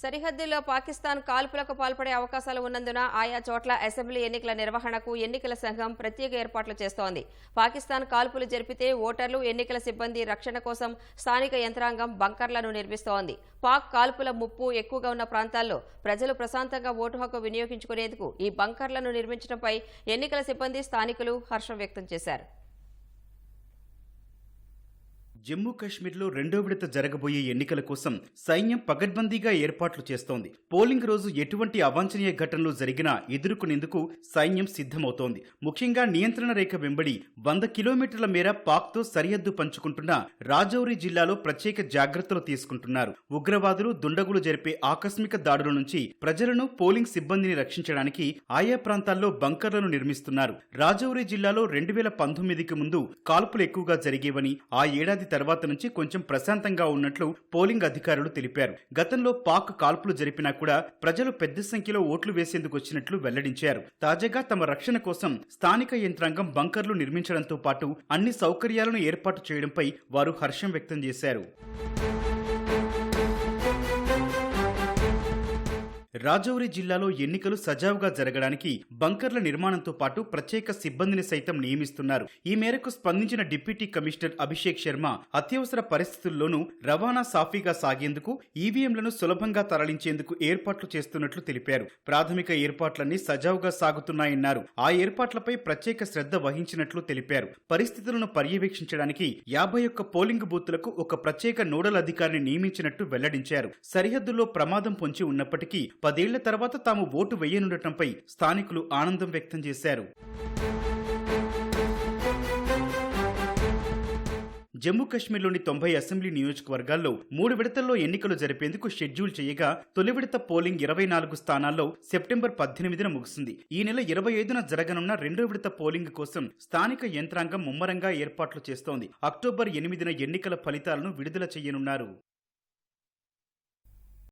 సరిహద్దుల్లో పాకిస్తాన్ కాల్పులకు పాల్పడే అవకాశాలు ఉన్నందున ఆయా చోట్ల అసెంబ్లీ ఎన్నికల నిర్వహణకు ఎన్నికల సంఘం ప్రత్యేక ఏర్పాట్లు చేస్తోంది. పాకిస్తాన్ కాల్పులు జరిపితే ఓటర్లు ఎన్నికల సిబ్బంది రక్షణ కోసం స్థానిక యంత్రాంగం బంకర్లను నిర్మిస్తోంది. పాక్ కాల్పుల ముప్పు ఎక్కువగా ఉన్న ప్రాంతాల్లో ప్రజలు ప్రశాంతంగా ఓటు హక్కు వినియోగించుకునేందుకు ఈ బంకర్లను నిర్మించడంపై ఎన్నికల సిబ్బంది స్థానికులు హర్షం వ్యక్తం చేశారు. జమ్మూ కాశ్మీర్లో రెండో విడత జరగబోయే ఎన్నికల కోసం సైన్యం పగడ్బందీగా ఏర్పాట్లు చేస్తోంది. పోలింగ్ రోజు ఎటువంటి అవాంఛనీయ ఘటనలు జరిగినా ఎదుర్కొనేందుకు సైన్యం సిద్ధమవుతోంది. ముఖ్యంగా నియంత్రణ రేఖ వెంబడి వంద కిలోమీటర్ల మేర పాక్తో సరిహద్దు పంచుకుంటున్న రాజౌరి జిల్లాలో ప్రత్యేక జాగ్రత్తలు తీసుకుంటున్నారు. ఉగ్రవాదులు దుండగులు జరిపే ఆకస్మిక దాడుల నుంచి ప్రజలను పోలింగ్ సిబ్బందిని రక్షించడానికి ఆయా ప్రాంతాల్లో బంకర్లను నిర్మిస్తున్నారు. రాజౌరి జిల్లాలో రెండు వేల పంతొమ్మిదికి ముందు కాల్పులు ఎక్కువగా జరిగేవని ఆ ఏడాది తర్వాత నుంచి కొంచెం ప్రశాంతంగా ఉన్నట్లు పోలింగ్ అధికారులు తెలిపారు. గతంలో పాక్ కాల్పులు జరిపినా కూడా ప్రజలు పెద్ద సంఖ్యలో ఓట్లు వేసేందుకు వచ్చినట్లు వెల్లడించారు. తాజాగా తమ రక్షణ కోసం స్థానిక యంత్రాంగం బంకర్లు నిర్మించడంతో పాటు అన్ని సౌకర్యాలను ఏర్పాటు చేయడంపై వారు హర్షం వ్యక్తం చేశారు. రాజౌరి జిల్లాలో ఎన్నికలు సజావుగా జరగడానికి బంకర్ల నిర్మాణంతో పాటు ప్రత్యేక సిబ్బందిని సైతం నియమిస్తున్నారు. ఈ మేరకు స్పందించిన డిప్యూటీ కమిషనర్ అభిషేక్ శర్మ అత్యవసర పరిస్థితుల్లోనూ రవాణా సాఫీగా సాగేందుకు ఈవీఎంలను సులభంగా తరలించేందుకు ఏర్పాట్లు చేస్తున్నట్లు తెలిపారు. ప్రాథమిక ఏర్పాట్లన్నీ సజావుగా సాగుతున్నాయన్నారు. ఆ ఏర్పాట్లపై ప్రత్యేక శ్రద్ధ వహించినట్లు తెలిపారు. పరిస్థితులను పర్యవేక్షించడానికి యాభై ఒక్క పోలింగ్ బూత్లకు ఒక ప్రత్యేక నోడల్ అధికారిని నియమించినట్టు వెల్లడించారు. సరిహద్దుల్లో ప్రమాదం పొంచి ఉన్నప్పటికీ పదేళ్ళ తర్వాత తాము ఓటు వేయనుండటంపై స్థానికులు ఆనందం వ్యక్తం చేశారు. జమ్మూ కాశ్మీర్లోని తొంభై అసెంబ్లీ నియోజకవర్గాల్లో మూడు విడతల్లో ఎన్నికలు జరిపేందుకు షెడ్యూల్ చేయగా తొలి విడత పోలింగ్ ఇరవై నాలుగు స్థానాల్లో సెప్టెంబర్ పద్దెనిమిదిన ముగిసింది. ఈ నెల ఇరవై ఐదున జరగనున్న రెండో విడత పోలింగ్ కోసం స్థానిక యంత్రాంగం ముమ్మరంగా ఏర్పాట్లు చేస్తోంది. అక్టోబర్ ఎనిమిదిన ఎన్నికల ఫలితాలను విడుదల చేయనున్నారు.